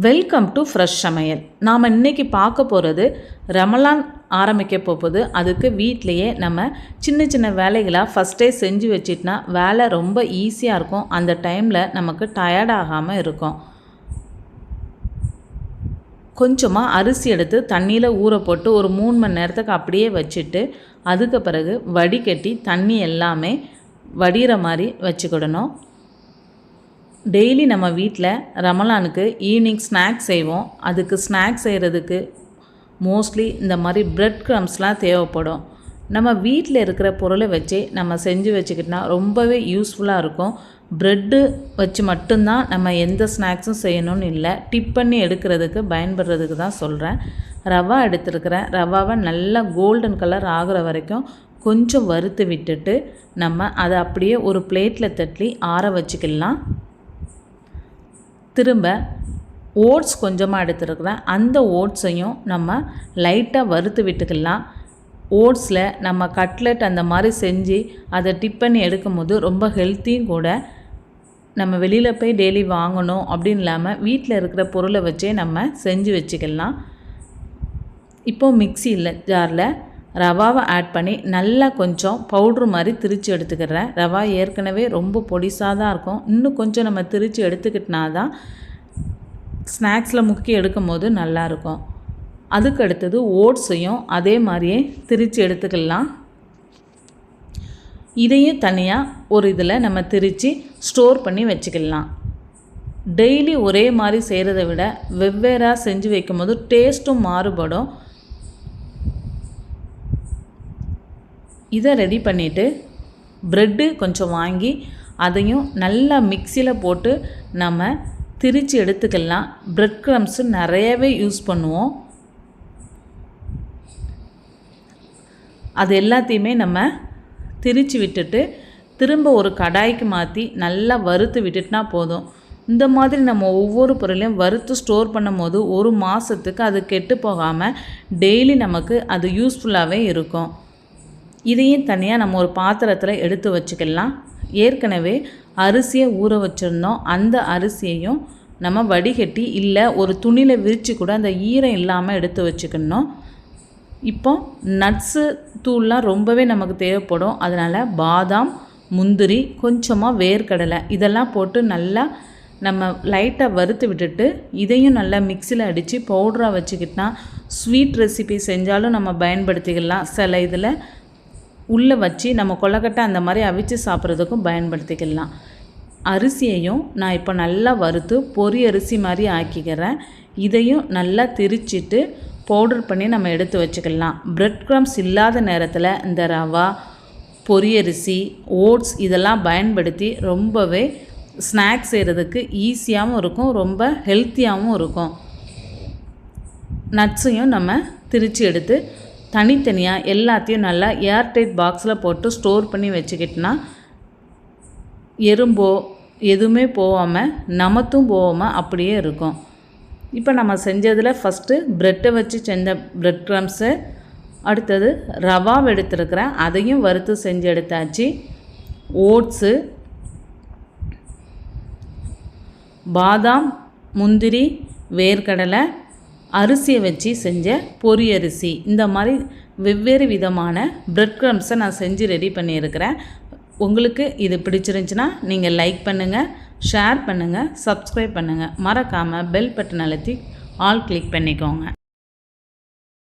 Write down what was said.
Welcome to fresh சமையல். நாம் இன்றைக்கி பார்க்க போகிறது ரமலான் ஆரம்பிக்க போகுது. அதுக்கு வீட்லேயே நம்ம சின்ன சின்ன வேலைகளாக ஃபஸ்ட்டே செஞ்சு வச்சிட்னா வேலை ரொம்ப ஈஸியாக இருக்கும். அந்த டைமில் நமக்கு டயர்ட் ஆகாமல் இருக்கும். கொஞ்சமாக அரிசி எடுத்து தண்ணியில் ஊற போட்டு ஒரு மூணு மணி நேரத்துக்கு அப்படியே வச்சுட்டு அதுக்கு பிறகு வடிகட்டி தண்ணி எல்லாமே வடிகிற மாதிரி வச்சுக்கிடணும். டெய்லி நம்ம வீட்டில் ரமலானுக்கு ஈவினிங் ஸ்நாக்ஸ் செய்வோம். அதுக்கு ஸ்நாக்ஸ் செய்கிறதுக்கு மோஸ்ட்லி இந்த மாதிரி ப்ரெட் க்ரம்ஸ்லாம் தேவைப்படும். நம்ம வீட்டில் இருக்கிற பொருளை வச்சு நம்ம செஞ்சு வச்சுக்கிட்டோம்னா ரொம்பவே யூஸ்ஃபுல்லாக இருக்கும். ப்ரெட்டு வச்சு மட்டும்தான் நம்ம எந்த ஸ்நாக்ஸும் செய்யணும்னு இல்லை. டிப் பண்ணி எடுக்கிறதுக்கு பயன்படுறதுக்கு தான் சொல்கிறேன் ரவா எடுத்துருக்கிறேன். ரவாவை நல்லா கோல்டன் கலர் ஆகிற வரைக்கும் கொஞ்சம் வறுத்து விட்டுட்டு நம்ம அதை அப்படியே ஒரு பிளேட்டில் தட்டி ஆற வச்சுக்கலாம். திரும்ப ஓட்ஸ் கொஞ்சமாக எடுத்துருக்குறேன். அந்த ஓட்ஸையும் நம்ம லைட்டாக வறுத்து விட்டுக்கலாம். ஓட்ஸில் நம்ம கட்லெட் அந்த மாதிரி செஞ்சு அதை டிப் பண்ணி எடுக்கும் போது ரொம்ப ஹெல்த்தியும் கூட. நம்ம வெளியில் போய் டெய்லி வாங்கணும் அப்படின்னு இல்லாமல் வீட்டில் இருக்கிற பொருளை வச்சே நம்ம செஞ்சு வச்சுக்கலாம். இப்போது மிக்சியில் ஜாரில் ரவாவை ஆட் பண்ணி நல்லா கொஞ்சம் பவுட்ரு மாதிரி திரித்து எடுத்துக்கிறேன். ரவா ஏற்கனவே ரொம்ப பொடிசாக தான் இருக்கும். இன்னும் கொஞ்சம் நம்ம திரித்து எடுத்துக்கிட்டனா தான் ஸ்நாக்ஸில் முக்கி எடுக்கும் போது நல்லாயிருக்கும் அதுக்கு அடுத்தது ஓட்ஸையும் அதே மாதிரியே திரித்து எடுத்துக்கலாம். இதையும் தனியாக ஒரு இதில் நம்ம திரித்து ஸ்டோர் பண்ணி வச்சுக்கலாம். டெய்லி ஒரே மாதிரி செய்கிறத விட வெவ்வேறாக செஞ்சு வைக்கும்போது டேஸ்ட்டும் மாறுபடும். இதை ரெடி பண்ணிவிட்டு ப்ரெட்டு கொஞ்சம் வாங்கி அதையும் நல்லா மிக்சியில் போட்டு நம்ம திரித்து எடுத்துக்கலாம். ப்ரெட் க்ரம்ஸு நிறையவே யூஸ் பண்ணுவோம். அது எல்லாத்தையுமே நம்ம திரித்து விட்டுட்டு திரும்ப ஒரு கடாய்க்கு மாற்றி நல்லா வறுத்து விட்டுட்டுனா போதும். இந்த மாதிரி நம்ம ஒவ்வொரு பொருளையும் வறுத்து ஸ்டோர் பண்ணும் போது ஒரு மாதத்துக்கு அது கெட்டு போகாமல் டெய்லி நமக்கு அது யூஸ்ஃபுல்லாகவே இருக்கும். இதையும் தனியாக நம்ம ஒரு பாத்திரத்தில் எடுத்து வச்சுக்கலாம். ஏற்கனவே அரிசியை ஊற வச்சுருந்தோம். அந்த அரிசியையும் நம்ம வடிகட்டி இல்லை ஒரு துணியில் விரித்து கூட அந்த ஈரம் இல்லாமல் எடுத்து வச்சுக்கணும். இப்போ நட்ஸு தூள்லாம் ரொம்பவே நமக்கு தேவைப்படும். அதனால் பாதாம் முந்திரி கொஞ்சமாக வேர்க்கடலை இதெல்லாம் போட்டு நல்லா நம்ம லைட்டாக வறுத்து விட்டுட்டு இதையும் நல்லா மிக்சியில் அடித்து பவுடராக வச்சுக்கிட்டால் ஸ்வீட் ரெசிபி செஞ்சாலும் நம்ம பயன்படுத்திக்கலாம். சில இதில் உள்ளே வச்சு நம்ம கொலக்கட்டை அந்த மாதிரி அவிச்சு சாப்பிட்றதுக்கும் பயன்படுத்திக்கலாம். அரிசியையும் நான் இப்போ நல்லா வறுத்து பொறி அரிசி மாதிரி ஆக்கிக்கிறேன். இதையும் நல்லா திரிச்சிட்டு பவுடர் பண்ணி நம்ம எடுத்து வச்சுக்கலாம். ப்ரெட் க்ரம்ஸ் இல்லாத நேரத்தில் இந்த ரவா பொரியரிசி ஓட்ஸ் இதெல்லாம் பயன்படுத்தி ரொம்பவே ஸ்நாக்ஸ் செய்கிறதுக்கு ஈஸியாகவும் இருக்கும் ரொம்ப ஹெல்த்தியாகவும் இருக்கும். நட்ஸையும் நம்ம திரித்து எடுத்து தனித்தனியாக எல்லாத்தையும் நல்லா ஏர்டைட் பாக்ஸில் போட்டு ஸ்டோர் பண்ணி வச்சுக்கிட்டோன்னா எறும்போ எதுவுமே போகாமல் நமத்தும் போகாமல் அப்படியே இருக்கும். இப்போ நம்ம செஞ்சதில் ஃபஸ்ட்டு ப்ரெட்டை வச்சு செஞ்ச ப்ரெட் க்ரம்ஸு அடுத்தது ரவாவை எடுத்துருக்கிறேன் அதையும் வறுத்து செஞ்சு எடுத்தாச்சு. ஓட்ஸு பாதாம் முந்திரி வேர்க்கடலை அரிசியை வச்சு செஞ்ச பொரி அரிசி. இந்த மாதிரி வெவ்வேறு விதமான ப்ரெட் க்ரம்ஸை நான் செஞ்சு ரெடி பண்ணியிருக்கிறேன். உங்களுக்கு இது பிடிச்சிருந்துச்சின்னா நீங்கள் லைக் பண்ணுங்கள் ஷேர் பண்ணுங்கள் சப்ஸ்கிரைப் பண்ணுங்கள் மறக்காமல் பெல் பட்டன் அழுத்தி ஆல் கிளிக் பண்ணிக்கோங்க.